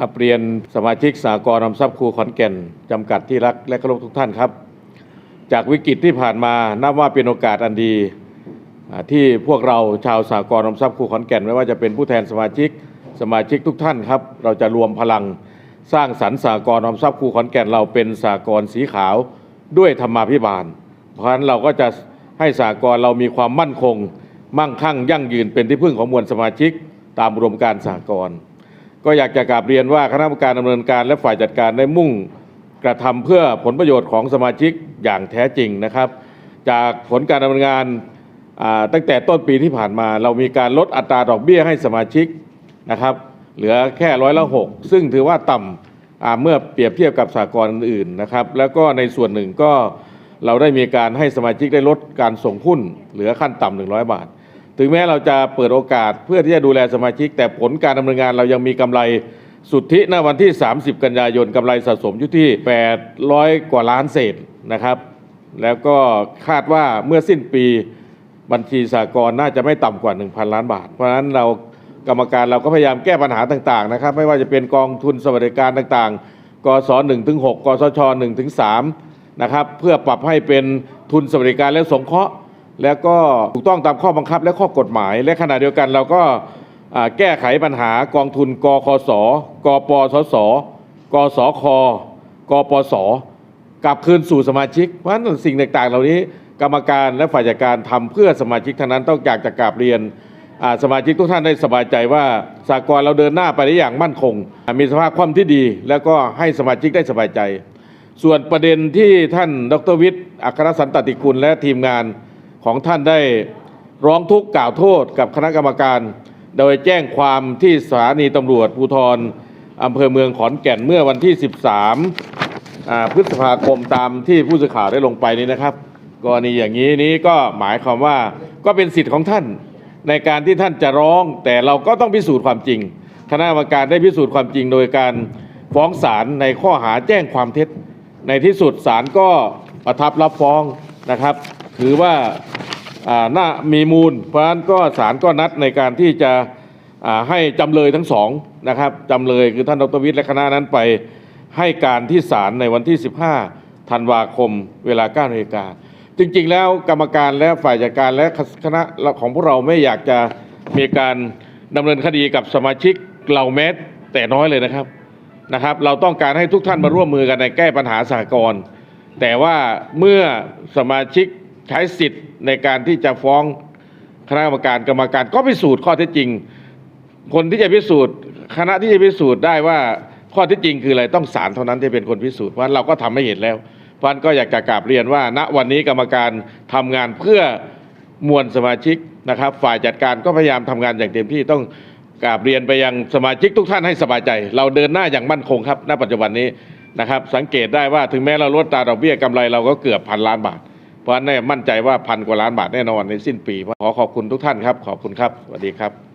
ครับเรียนสมาชิกสากลอมทรัพย์ครูขอนแก่นจำกัดที่รักและเคารพทุกท่านครับ จากวิกฤตที่ผ่านมานับว่าเป็นโอกาสอันดีที่พวกเราชาวสากลอมทรัพย์ครูขอนแก่นไม่ว่าจะเป็นผู้แทนสมาชิกสมาชิกทุกท่านครับ เราจะรวมพลังสร้างสรรค์สากลอมทรัพย์ครูขอนแก่นเราเป็นสากลสีขาวด้วยธรรมาภิบาล เพราะฉะนั้นเราก็จะให้สากลเรามีความมั่นคง มั่งคั่งยั่งยืนเป็นที่พึ่งของมวลสมาชิก ตามอุดมการสากล ก็อยากจะกราบเรียนว่าคณะกรรมการดำเนินการและฝ่ายจัดการได้มุ่งกระทำเพื่อผลประโยชน์ของสมาชิกอย่างแท้จริงนะครับ จากผลการดำเนินงานตั้งแต่ต้นปีที่ผ่านมา เรามีการลดอัตราดอกเบี้ยให้สมาชิกนะครับ เหลือแค่ร้อยละหกซึ่งถือว่าต่ำอ่าเมื่อเปรียบเทียบกับสากลอื่นๆนะครับ แล้วก็ในส่วนหนึ่งก็เราได้มีการให้สมาชิกได้ลดการส่งหุ้นเหลือขั้นต่ำ100 บาท ถึงแม้เราจะเปิดโอกาสเพื่อที่จะดูแลสมาชิก แต่ผลการดำเนินงานเรายังมีกำไรสุทธิณวันที่ 30 กันยายนกำไรสะสมอยู่ที่ 800 กว่าล้านเศษนะครับ แล้วก็คาดว่าเมื่อสิ้นปีบัญชีสากลน่าจะไม่ต่ำกว่า 1,000 ล้านบาท เพราะฉะนั้นเรากรรมการเราก็พยายามแก้ปัญหาต่างๆนะครับ ไม่ว่าจะเป็นกองทุนสวัสดิการต่างๆ กส1ถึง6กสช1ถึง3นะครับ เพื่อปรับให้เป็นทุนสวัสดิการและสงเคราะห์ แล้วก็ถูกต้องตามข้อบังคับและข้อกฎหมาย และขณะเดียวกันเราก็แก้ไขปัญหากองทุนกคสกปสสกสคกปสกลับคืนสู่สมาชิก เพราะฉะนั้นสิ่งต่างๆ เหล่านี้กรรมการและฝ่ายจัดการทำเพื่อสมาชิกทั้งนั้นต้องอยากจะกราบเรียนสมาชิกทุกท่านได้สบายใจว่าสากลเราเดินหน้าไปได้อย่างมั่นคง มีสภาพคล่องที่ดี แล้วก็ให้สมาชิกได้สบายใจ ส่วนประเด็นที่ท่านดรวิทย์อัครสันตติกุลและทีมงาน ของท่านได้ร้องทุกข์กล่าวโทษกับคณะกรรมการ โดยแจ้งความที่สถานีตำรวจภูธรอำเภอเมืองขอนแก่นเมื่อวันที่ 13 พฤษภาคมตามที่ผู้สื่อข่าวได้ลงไปนี้นะครับกรณีอย่างนี้นี้ก็หมายความว่าก็เป็นสิทธิ์ของท่านในการที่ท่านจะร้อง แต่เราก็ต้องพิสูจน์ความจริง คณะกรรมการได้พิสูจน์ความจริง โดยการฟ้องศาลในข้อหาแจ้งความเท็จ ในที่สุดศาลก็ประทับรับฟ้องนะครับ ถือว่าน่ามีมูล เพราะฉะนั้นก็ศาลก็นัดในการที่จะให้จำเลยทั้งสองนะครับจำเลยคือท่านดรวิทย์และคณะนั้นไปให้การที่ศาลในวันที่ 15 ธันวาคมเวลา9นาฬิกาจริง ๆ แล้วกรรมการและฝ่ายจัดการและคณะของพวกเราไม่อยากจะมีการดำเนินคดีกับสมาชิกเราแม้แต่น้อยเลยนะครับนะครับ เราต้องการให้ทุกท่านมาร่วมมือกันในแก้ปัญหาสหกรณ์แต่ว่าเมื่อสมาชิก ใช้สิทธิ์ในการที่จะฟ้องคณะกรรมการกรรมการก็พิสูจน์ข้อเท็จจริง คนที่จะพิสูจน์ คณะที่จะพิสูจน์ได้ว่าข้อเที่จริงคืออะไรต้องศาลเท่านั้นที่เป็นคนพิสูจน์เพราะเราก็ทำให้เห็นแล้วเพราะนั้นก็อยากจะกราบเรียนว่า ณวันนี้กรรมการทำงานเพื่อมวลสมาชิกนะครับ ฝ่ายจัดการก็พยายามทำงานอย่างเต็มที่ต้องกราบเรียนไปยังสมาชิกทุกท่านให้สบายใจ เราเดินหน้าอย่างมั่นคงครับ ณปัจจุบันนี้นะครับ สังเกตได้ว่าถึงแม้เราลดตาดอกเบี้ยกำไรเราก็เกือบพันล้านบาท เพราะฉะนั้นเนี่ยมั่นใจว่าพันกว่าล้านบาทแน่นอนในสิ้นปีขอขอบคุณทุกท่านครับ ขอบคุณครับสวัสดีครับ